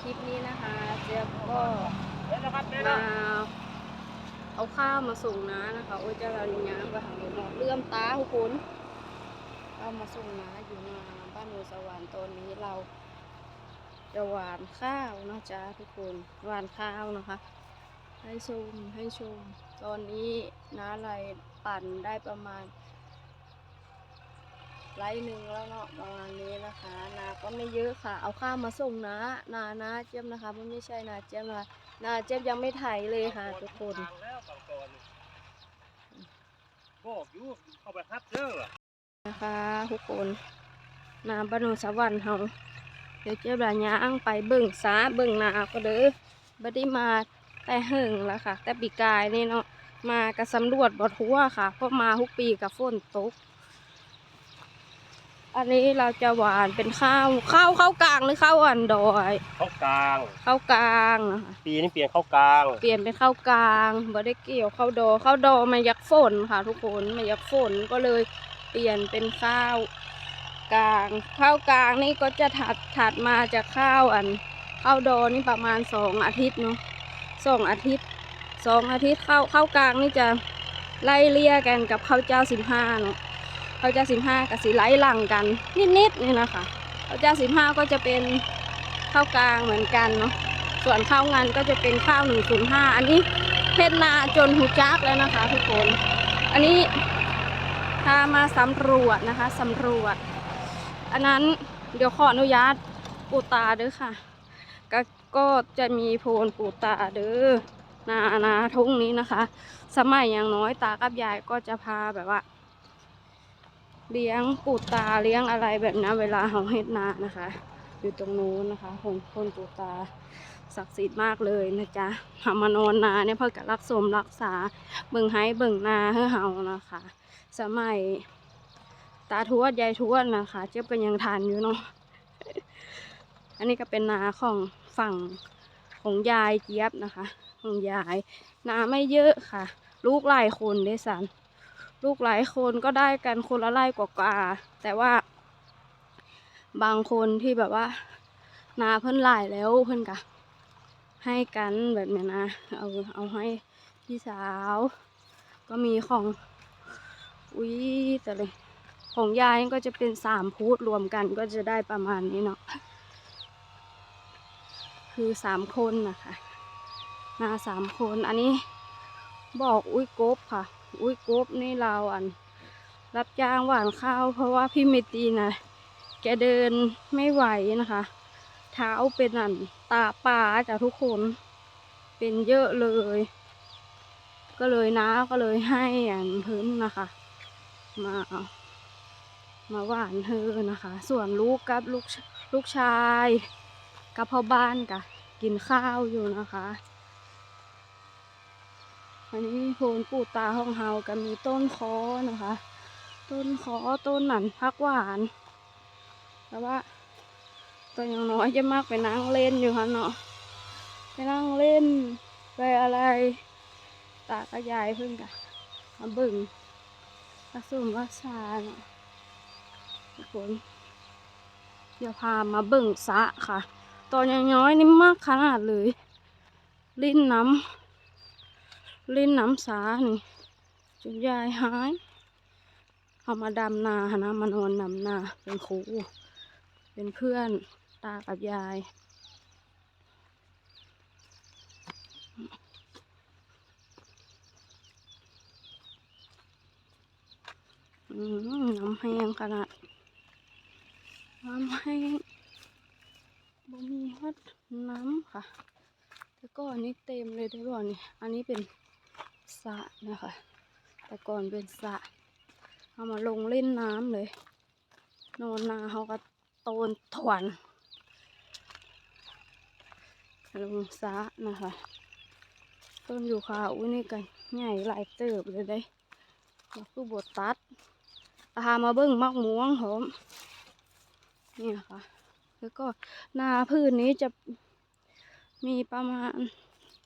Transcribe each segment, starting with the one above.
คลิปนี้นะคะเจี๊ยบก็มาเอาข้าวมาส่งน้านะคะ โอ้ยเจะเราอย่างไปหาหมอเลื่อมตาทุกคนข้ามาส่งน้าอยู่มาบ้านโนสวรรค์ตอนนี้เรา จะหวานข้าวนะจ๊ะทุกคนหวานข้าวนะคะ ให้ชมให้ชม ตอนนี้น้าอะไรปั่นได้ประมาณ ไลท์หนึ่งแล้วเนาะประมาณนี้นะคะ นาก็ไม่เยอะค่ะ เอาข้าวมาส่งนะนานะเจี๊ยบนะคะมันไม่ใช่นาเจี๊ยบนะคะนาเจี๊ยบยังไม่ไถเลยค่ะทุกคนแล้วบางตอนบอกอยู่เข้าไปฮับเด้อนะคะทุกคนนาบานโนสวรรค์เฮาเดี๋ยวเจี๊ยบละย่างไปเบิ่งสาเบิ่งนาก็เด้อบัดนี้มาแต่หึงแล้วค่ะ แต่ปีกายนี่เนาะ มากระสำรวจบอทั่วค่ะ เพราะมาทุกปีกับฝนตก อันนี้เราจะหวานเป็นข้าวข้าวข้าวกลางหรือข้าวอ่อนดอยเข้ากลางข้าวกลางนะคะปีนี้เปลี่ยนเข้ากลางเปลี่ยนเป็นข้าวกลางบ่ได้เกี่ยวข้าวดอข้าวดอมันยักฝนค่ะ ทุกคนมันยักฝนก็เลยเปลี่ยนเป็นข้าวกลางข้าวกลางนี่ก็จะถัดถัดมาจากข้าวอันข้าวดอนี่ประมาณสองอาทิตย์เนาะสองอาทิตย์สองอาทิตย์ข้าวข้าวกลางนี่จะไล่เลี่ยกันกับข้าวเจ้าสิบห้าเนาะ ข้าวเจ้าสิบห้ากับสีไล่หลังกันนิดๆนี่นะคะข้าวเจ้าสิบห้าก็จะเป็นข้าวกลางเหมือนกันเนาะส่วนข้าวงานก็จะเป็นข้าว105อันนี้เพชรนาจนหูจักแล้วนะคะทุกคน อันนี้พามาสำรวจนะคะสำรวจ อันนั้นเดี๋ยวขออนุญาตปูตาเด้อค่ะก็ก็จะมีโพนปูตาเด้อนานาทุ่งนี้นะคะ สมัยอย่างน้อยตากับยายก็จะพาแบบว่า เลี้ยงปูตาเลี้ยงอะไรแบบนั้นเวลาเขาเฮ็ดนานะคะ อยู่ตรงนู้นนะคะโพนโพนปูตาศักดิ์สิทธิ์มากเลยนะจ๊ะทำมานอนนาเนี่ยเพื่อกับรักสมรักษาเบิ่งให้เบิ่งนาเฮือเฮานะคะ สมัยตาทวดยายทวดนะคะ เจ๊ยบก็ยังทานอยู่เนาะอันนี้ก็เป็นนาของฝั่งของยายเจี๊ยบนะคะ ของยายนาไม่เยอะค่ะ ลูกหลายคนเด้สัน ลูกหลายคนก็ได้กันคนละไร่กว่าๆแต่ว่าบางคนที่แบบว่า นาเพิ่นหลายแล้วเพิ่นกะให้กันแบบนี้นะ เอาเอาให้พี่สาว ก็มีของอุ้ยแต่เลยของยายก็จะเป็นสามพูดรวมกันก็จะได้ประมาณนี้เนาะคือสามคนนะคะมาสามคนอันนี้บอกอุ้ยกบค่ะ อุ้ยกบนี่เราอัน รับจ้างหวานข้าว เพราะว่าพี่เมตีนะแกเดินไม่ไหวนะคะ เท้าเป็นอันตาปลาจากทุกคนเป็นเยอะเลย ก็เลยนะก็เลยให้อันพื้นนะคะ มามาหวานเธอนะคะ ส่วนลูกกับลูกลูกชาย กับพ่อบ้านกะกินข้าวอยู่นะคะ อันนี้โพนปูตาห้องเฮาก็มีต้นคอนะคะ ต้นคอต้นหนันพักหวาน แต่ว่าตัวย่างน้อยจะมากไปนั่งเล่นอยู่ค่ะเนาะไปนั่งเล่นไปอะไร ตากระยายเพิ่งกะมาบึงรักสมรักษาเนาะทุกคนเดี๋ยวพามาบิ่งสะค่ะ ตอนย่างน้อยนี่มากขนาดเลย ลิ้นน้ำ ลิ้นน้ำสานี่จนยายหายเอามาดำนานะมานอนดำนาเป็นครูเป็นเพื่อนตากับยายอืมน้ำแห้งขนาดน้ำแห้งบ่มีฮอดน้ำค่ะแต่ก่อนนี้เต็มเลยได้บ่อนี่อันนี้เป็น สระนะคะ แต่ก่อนเป็นสระเอามาลงเล่นน้ำเลย นอนนาเขาก็โตนถวนลงสระนะคะต้นอยู่ค่ะอุ้ยนี่กันใหญ่หลายเติบเลยได้ก็คือบดตัดพามาเบิ้งมักม่วงผมเนี่ยค่ะ แล้วก็นาพืชนี้จะมีประมาณ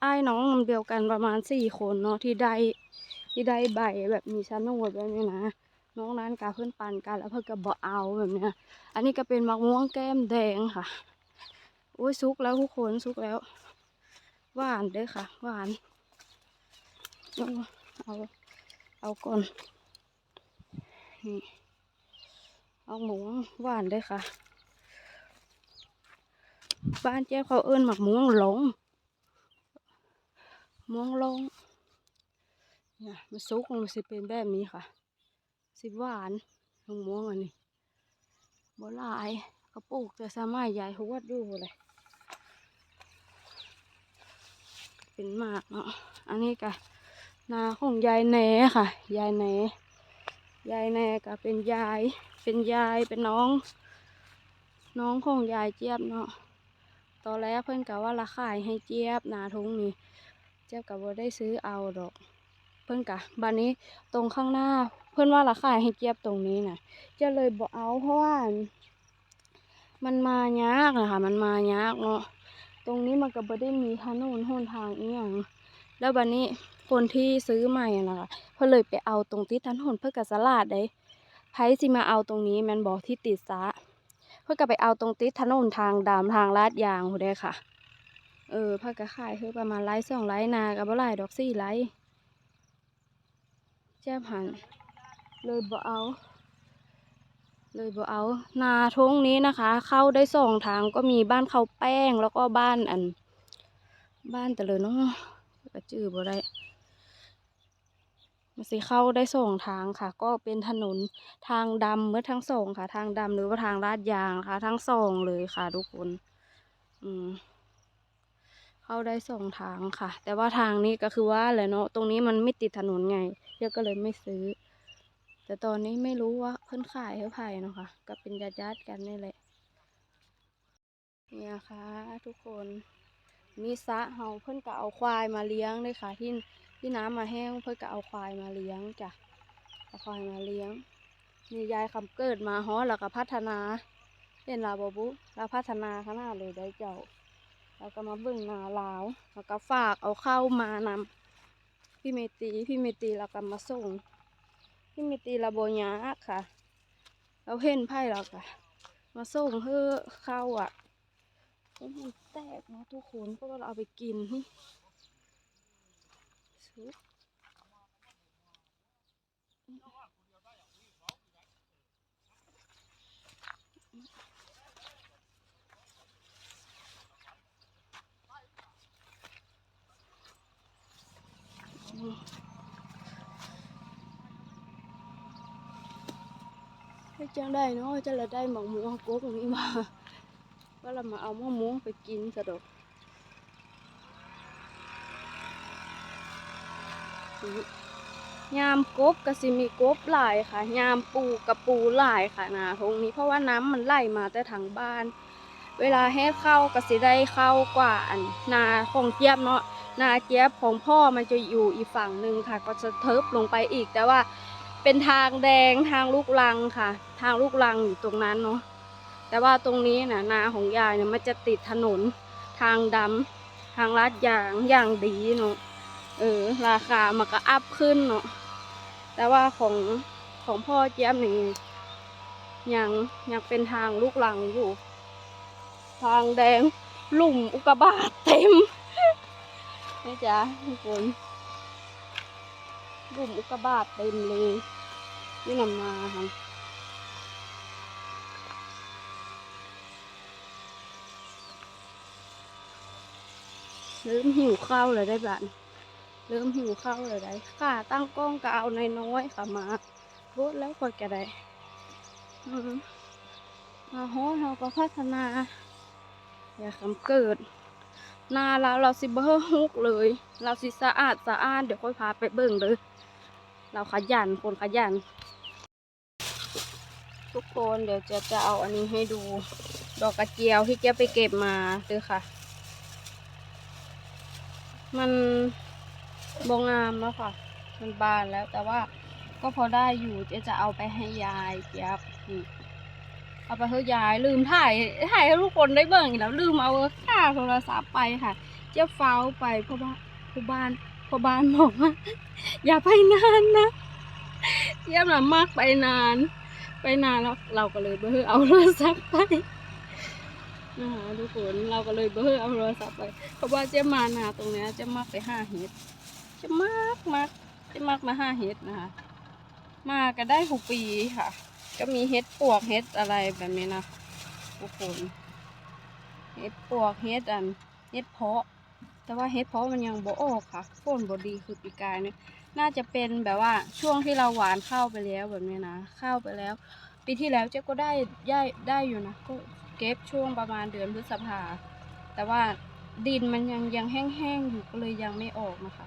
ไอ้ายน้องนเดียวกันประมาณสี่คนเนาะที่ได้ที่ได้ใบแบบมีชะโนดแบบนี้นะน้องนั้นกาเพื่อนปันกันแล้วเพื่อนก็บอเอาแบบเนี้ย อันนี้ก็เป็นมะม่วงแก้มแดงค่ะโอ้ยสุกแล้วทุกคนสุกแล้วหวานเด้อค่ะหวานเอาเอาเอาก่อนนี่เอาหมูหวานเด้อค่ะ บ้านเจ้าเขาเอิ้นหมักม่วงหลง ม่วงลงเนี่ยมันสุกมันสิเป็นแบบนี้ค่ะ สิหวานมะม่วงอันนี้บลายก็ปลูกแต่สามัยยายหวดอยู่เลยเป็นมากเนาะอันนี้ก็นาของยายแหนค่ะ ยายแหนยายแหนก็เป็นยาย เป็นยายเป็นน้อง น้องของยายเจี๊ยบเนาะตอนแรกเพื่อนกะว่าราคายให้เจี๊ยบนาทุงนี้ เจี๊บกะบ่ได้ซื้อเอาดอก เพื่อนกะบันนี้ตรงข้างหน้าเพื่อนว่าราคาให้เจี๊ยบตรงนี้น่ะเจะเลยบ่เอาเพราะว่า มันมายากนะคะมันมายากเนาะตรงนี้มันก็บ่ได้มีถนนหนทางอีหยังแล้วบัดนี้คนที่ซื้อใหม่นะคะเพิ่นเลยไปเอาตรงที่ถนนเพื่อกับสลาดได้ไผสิมาเอาตรงนี้ม่นบ่ที่ติดซะเพื่อก็ไปเอาตรงติดถนนทางดำทางลาดยางพู้นเด้ค่ะ เออเพิ่นก็ขายคือประมาณไร่สองไร่นาก็บ่หลายดอกสี่ไร่แจ้หันเลยบ่เอา เลยบ่เอา นาทงนี้นะคะ เข้าได้สองทางก็มีบ้านเขาแป้งแล้วก็บ้านอัน บ้านแต่เลยเนาะก็จื้อบ่ได้มันสิเข้าได้สองทางค่ะ ก็เป็นถนนทางดำเมื่อทั้งสองค่ะ ทางดำหรือว่าทางลาดยางค่ะ ทั้งสองเลยค่ะทุกคน อืม เข้าได้สองทางค่ะ แต่ว่าทางนี้ก็คือว่าแหละเนาะตรงนี้มันไม่ติดถนนไงเยอะก็เลยไม่ซื้อ แต่ตอนนี้ไม่รู้ว่าเพิ่นขายเท่าไหร่เนาะค่ะ ก็เป็นญาติญาติๆกันนี่แหละเนี่ยค่ะ ทุกคนมีสะเฮาเพิ่นก็เอาควายมาเลี้ยงเลยค่ะ ที่ที่น้ำมาแห้งเพิ่นก็เอาควายมาเลี้ยงจ้ะเอาควายมาเลี้ยงมียายคำเกิดมาฮอแล้วก็พัฒนาเห็นลาบบุเราพัฒนาขนาดเลยได้เจ้า แล้วก็มาเบิ่งนาลาว แล้วก็ฝากเอาเข้ามานำพี่เมตีพี่เมตีเราก็มาส่ง พี่เมตีระโบยากค่ะ เราเห็นไพ่เราก็มาส่งเพื่อเข้าอะมันแตกนะทุกคนเพราะว่าเราเอาไปกินนี่ จังได้เนาะจะละได้หมองม่วงกกนี้มาว่าเรามาเอามะม่วงไปกินสะดอกอุ๊ยามกบก็สิมีกบหลายค่ะ ยามปูกับปูหลายค่ะนาทงนี้เพราะว่าน้ำมันไหลมาแต่ทางบ้าน เวลาให้เข้าก็สิได้เข้ากว่าอันนาของเจี๊ยบเนาะนาเจี๊ยบของพ่อมันจะอยู่อีกฝั่งหนึ่งค่ะ ก็จะเทิบลงไปอีกแต่ว่า เป็นทางแดงทางลูกลังค่ะ ทางลูกลังอยู่ตรงนั้นเนาะแต่ว่าตรงนี้นะนาของยายเนี่ยมันจะติดถนนทางดำทางลาดยางอย่างดีเนาะเออราคามันก็อัพขึ้นเนาะแต่ว่าของของพ่อเจี๊ยบนี่ยังยังเป็นทางลูกลังอยู่ ทางแดง ลุ่มอุกกาบาตเต็มนี่จ้ะทุกคน หลุ่มอุกกาบาตเต็มเลยนี่นำมาค่ะเริ่มหิวข้าวเลยได้บ้านเริ่มหิวข้าวเลยได้ค่ะตั้งกล้องก็เอาในน้อยค่ะมาโพดแล้วค่อยก็ได้อืมมาโฮสเราก็พัฒนา อย่าคำเกิด นาเราเราสิเบิ่งฮุกเลย เราสิสะอาดสะอาดเดี๋ยวค่อยพาไปเบิ่งเลย เราขยันคนขยัน ทุกคนเดี๋ยวจะจะเอาอันนี้ให้ดู ดอกกระเจียวที่เจ๊ไปเก็บมาด้อค่ะ มันบงงามแล้วค่ะ มันบานแล้วแต่ว่าก็พอได้อยู่เจ๊จะเอาไปให้ยายเจี๊ยบเอาไปเฮ้ยายลืมถ่ายถ่ายให้ทุกคนได้เบิ่งแล้วลืมเอาค่าโทรศัพท์ไปค่ะ เจ้เฝ้าไปเพราะว่าผู้บ้าน พอบ้านบอกว่าอย่าไปนานนะเยี่ยมนะมากไปนาน ไปนานแล้วเราก็เลยเบิ่งเอาโทรศัพท์ไปนะคะทุกคนเราก็เลยเบอร์เอาโทรศัพท์ไป เพราะว่าเจ๊มานาตรงเนี้ยเจ๊มักไปห้าเฮ็ดเจะมากมากเจ๊มักมาห้าเฮ็ดนะคะ มาก็ได้หกปีค่ะ ก็มีเฮ็ดปวกเฮ็ดอะไรแบบนี้นะทุกคนเฮ็ดปวกเฮ็ดอันเฮ็ดเพาะ แต่ว่าเฮ็ดเพราะมันยังบ่ออกค่ะฝนบ่ดีคือปีกายเนี่ยน่าจะเป็นแบบว่าช่วงที่เราหวานข้าวไปแล้วแบบนี้นะข้าวไปแล้ว ปีที่แล้วเจ๊ก็ได้ได้ได้อยู่นะก็เก็บช่วงประมาณเดือนพฤษภาแต่ว่าดินมันยังยังแห้งๆอยู่ก็เลยยังไม่ออกนะคะ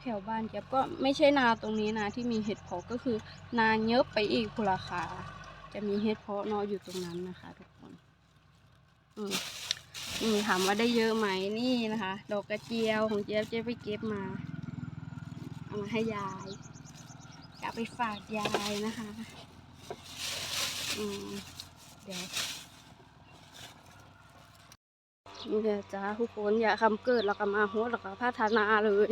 แถวบ้านเจ๊ยบก็ไม่ใช่นาตรงนี้นะที่มีเห็ดเพาะก็คือนาเยบไปอีกคุราคาจะมีเห็ดเพาะเนออยู่ตรงนั้นนะคะ ทุกคน อืม ถามว่าได้เยอะไหมนี่นะคะ ดอกกระเจียวของเจี๊ยบเจ๊ยบไปเก็บมา เอามาให้ยายจะไปฝากยายนะคะอืมเดี๋ยวนี่แหละจ้าทุกคนอย่าคำเกิดแล้วก็มาโหดแล้วก็พัฒนาเลย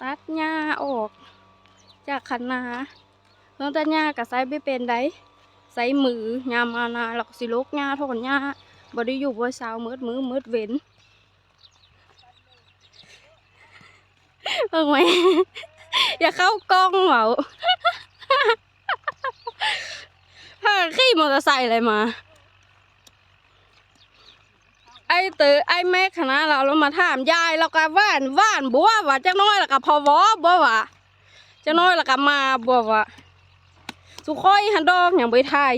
ตัดหญ้าออก จากคันนาเรื่องตัดหญ้ากับไซไม่เป็นไดไซมือยามมานาแล้วก็สิลกหญ้าทอนหญ้า บ่ได้อยู่บ่เช้ามืดมือมืดเว้นเพิ่งไหมอย่าเข้ากล้องเหมาพาขี่มอเตอร์ไซค์อะไรมา ไอ้เตอไอ้แม่คณะเราเรามาถามยายแล้วก็ว่านว่านบัวว่าจักหน้อยแล้วก็พอวอบัวว่าจักหน้อยแล้วก็มาบัวว่าสุค่อยหันดอกยังไปไทย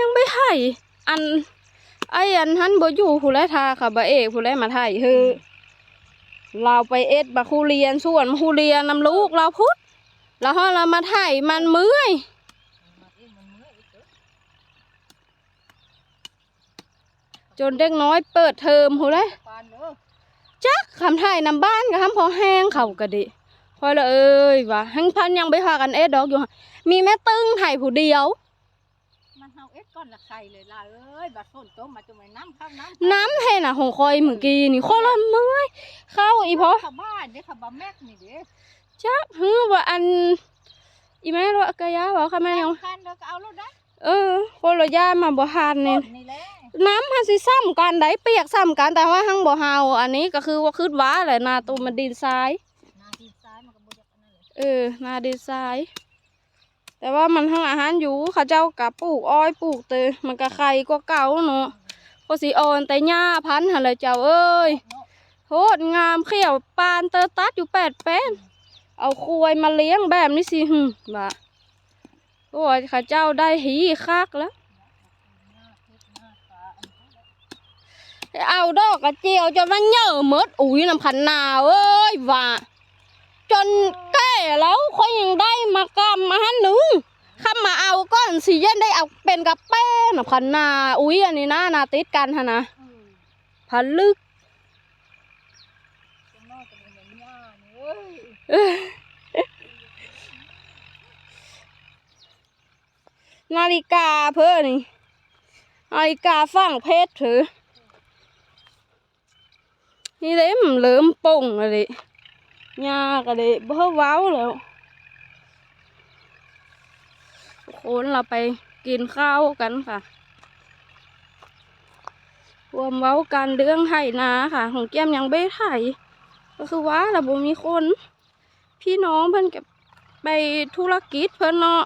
ยังไปไทยอัน ไอ้อันหันบ่อยู่ผู้แลทาค่ะบ่เอกผู้แลมาไทยเฮ้อเราไปเอ็ดบาคูเรียนส่วนมาคูเรียนนำลูกเราพุทธแล้วพอเรามาไทยมันเมื่อยจนเด็กน้อยเปิดเทอมหูเลยจักคำไทยนำบ้านกับคำพอแห้งเขากะดิพอละเอ้ยว่าหังพันยังไปพากันเอ็ดดอกอยู่หั่นมีแม่ตึ้งไทยผู้เดียวมันเฮาเอ็ด ก้อนละไข่เลยล่ะเอ้ยบัดฝนตกมาจนไม่น้ำเข้าน้ำน้ำเทน่ะของคอยเมื่อกี้นี่คนละเมื่อยเข้าอีพอเข้าบ้านเด้เข้าบ้านแม็กนี่เด้จักฮือว่าอันอีแม่รู้กะยาว่าค่ะแม่ยังคันเด้อก็เอาแล้วนะเออคนละยามาบ่ทานฝนี่นนี่แหละน้ำมันสิซ้ำกันได้เปียกซ้ำกันแต่ว่าหังบ่เฮาอันนี้ก็คือว่าคืดว้าแหละนาตูมันดินทรายหนาที่ซ้ายมันก็บ่อยากอันนั้นเลย แต่ว่ามันทั้งอาหารอยู่เขาเจ้ากับปลูกอ้อยปลูกเตยมันก็ไข่ก็เก่าเนาะก็สีอ่อนแต่หญ้าพันธุ์หั่นเลยเจ้าเอ้ยโคตรงามเขียวปานเตอตัดอยู่แปดแป้นเอาควายมาเลี้ยงแบบนี้สิหึบ่าโอ้ยข้าเจ้าได้หีคักแล้วเอาดอกกระเจียวจนมันเหย่อหมดอุ้ยน้ำพันนาเอ้ยว่าจน แล้วค่อยยังได้มากำมาหันหนึ่งข้ามาเอาก้อนสีเย็นได้เอาเป็นกระเป้น้ำพันนาอุ้ยอันนี้นะนาติดกันฮะนะพันลึกนาฬิกาเพื่อนี่นาฬิกาฝั่งเพชรถือนี่เลยมันเริ่มป่งเลย ยากเลยเบ้อว้าวแล้วทุกคนเราไปกินข้าวกันค่ะรวมเว้ากันเรื่องไถนาค่ะ ของแก้มยังไม่ไถก็คือว่าเราบ่มีคน พี่น้องเพิ่นกับไปธุรกิจเพิ่นเนาะ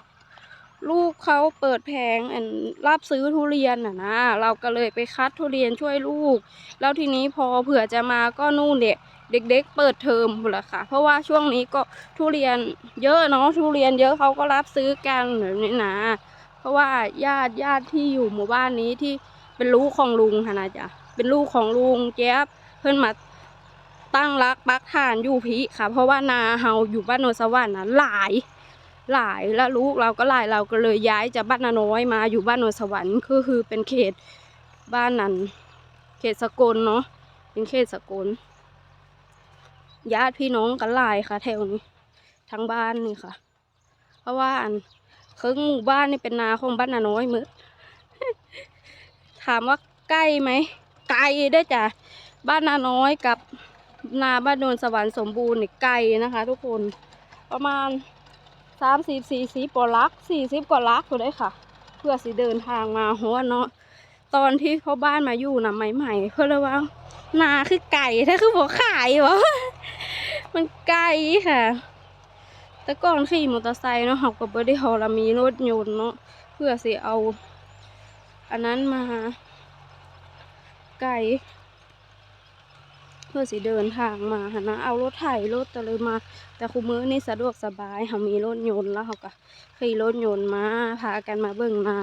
ลูกเขาเปิดแผงอันรับซื้อทุเรียนน่ะนะเราก็เลยไปคัดทุเรียนช่วยลูก แล้วทีนี้พอเผื่อจะมาก็นู่นเด็ก เด็กๆ เปิดเทอมหมดละค่ะ เพราะว่าช่วงนี้ก็ทุเรียนเยอะเนาะทุเรียนเยอะเขาก็รับซื้อกันแบบนี้นะ เพราะว่าญาติญาติที่อยู่หมู่บ้านนี้ที่เป็นลูกของลุงค่ะนะจ๊ะเป็นลูกของลุงแจ๊บเพิ่นมาตั้งรักปักฐานอยู่พีค่ะ เพราะว่านาเฮาอยู่บ้านโนนสวรรค์นะหลาย หลายแล้วลูกเราก็หลายเราก็เลยย้ายจากบ้านนาน้อยมาอยู่บ้านโนนสวรรค์ก็คือเป็นเขตบ้านนั้น เขตสกลเนาะเป็นเขตสกล ญาติพี่น้องกันหลายค่ะ แถวนี้ทั้งบ้านนี่ค่ะ เพราะว่าอันครึ่งหมู่บ้านนี่เป็นนาของบ้านนาน้อยมืดถามว่าใกล้ไหมไกลได้จ้ะบ้านนาน้อยกับนาบ้านโนนสวรรค์สมบูรณ์นี่ไกลนะคะ ทุกคนประมาณสามสิบสี่สิบกว่าลักสี่สิบกว่าลักอยู่ได้ค่ะ เพื่อสิเดินทางมาหัวเนาะตอนที่พ่อบ้านมาอยู่นะใหม่ๆเพื่อเลยว่านาคือไก่ถ้าคือบอกขายวะ มันไกลค่ะ แต่ก่อนขี่มอเตอร์ไซค์เนาะเขาก็บ่ได้ฮอลมีรถยนต์เนาะเพื่อสิเอา อันนั้นมาไกลเพื่อสิเดินทางมาหนนะเอารถไถรถตะเลยมา แต่คุมือนี่สะดวกสบายเขามีรถยนต์แล้วเขาก็ขี่รถยนต์มาพากันมาเบิ่งนา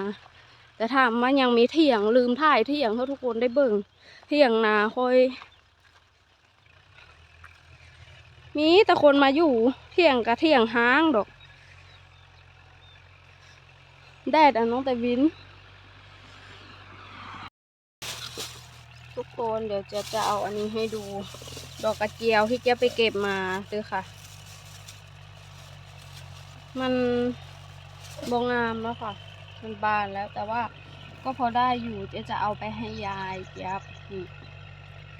แต่ถามว่ายังมีเถียงลืมถ่ายเถียงให้ทุกคนได้เบิ่งเถียงนาค่อย มีแต่คนมาอยู่เที่ยงกับเที่ยงห้างดอก แดดอะน้องแต่วิน ทุกคนเดี๋ยวจะจะเอาอันนี้ให้ดู ดอกกระเจียวที่แกไปเก็บมาเด้อค่ะ มันบงงามแล้วค่ะ มันบานแล้วแต่ว่าก็พอได้อยู่จ๊จะเอาไปให้ยายเจี๊ยบนี่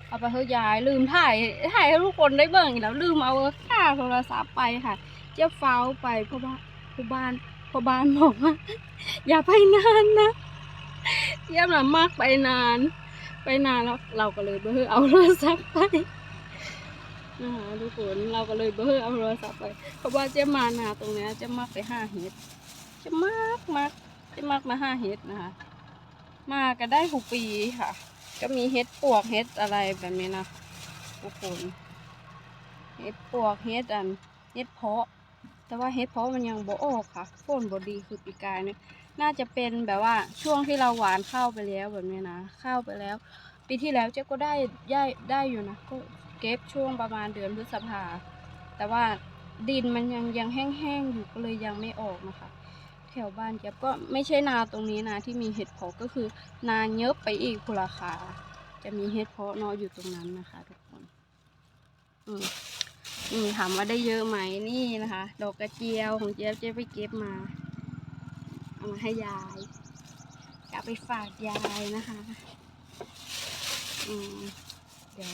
เอาไปให้ยายลืมถ่ายถ่ายให้ทุกคนได้เบิ่งอีกแล้วลืมเอาค่าโทรศัพท์ไปค่ะ เจี๊ยบเฝ้าไปเพราะว่าผู้บ้านพ่อบ้านบอกว่าอย่าไปนานนะเจี๊ยบน่ะมากไปนาน ไปนานแล้วเราก็เลยเบิ่งเอาโทรศัพท์ไปนะคะทุกคนเราก็เลยเบิ่งเอาโทรศัพท์ไป เพราะว่าเจี๊ยบมานาตรงนี้เจี๊ยบมากไปห้าเฮ็ดเจี๊ยบมากมากเจี๊ยบมากมาห้าเฮ็ดนะคะ มาก็ได้หกปีค่ะ ก็มีเฮ็ดปวกเฮ็ดอะไรแบบนี้นะทุกคนเฮ็ดปวกเฮ็ดอันเฮ็ดเพาะ แต่ว่าเฮ็ดเพาะมันยังบ่ออกค่ะฝนบดีคือปีกายเนี่ยน่าจะเป็นแบบว่าช่วงที่เราหวานข้าวไปแล้วแบบนี้นะข้าวไปแล้ว ปีที่แล้วเจ๊ก็ได้ได้ได้อยู่นะก็เก็บช่วงประมาณเดือนพฤษภาแต่ว่าดินมันยังยังแห้งๆอยู่ก็เลยยังไม่ออกนะคะ ถวบ้านเจ๊ยบก็ไม่ใช่นาตรงนี้นะที่มีเห็ดเพาะก็คือ นาเยอะไปอีกพุราคาจะมีเห็ดเพาะเนออยู่ตรงนั้นนะคะ ทุกคน อืมนี่ถามว่าได้เยอะไหมนี่นะคะ ดอกกระเจียวของเจี๊ยบเจ๊ไปเก็บมาเอามาให้ยายจะไปฝากยายนะคะ อืมเดี๋ยว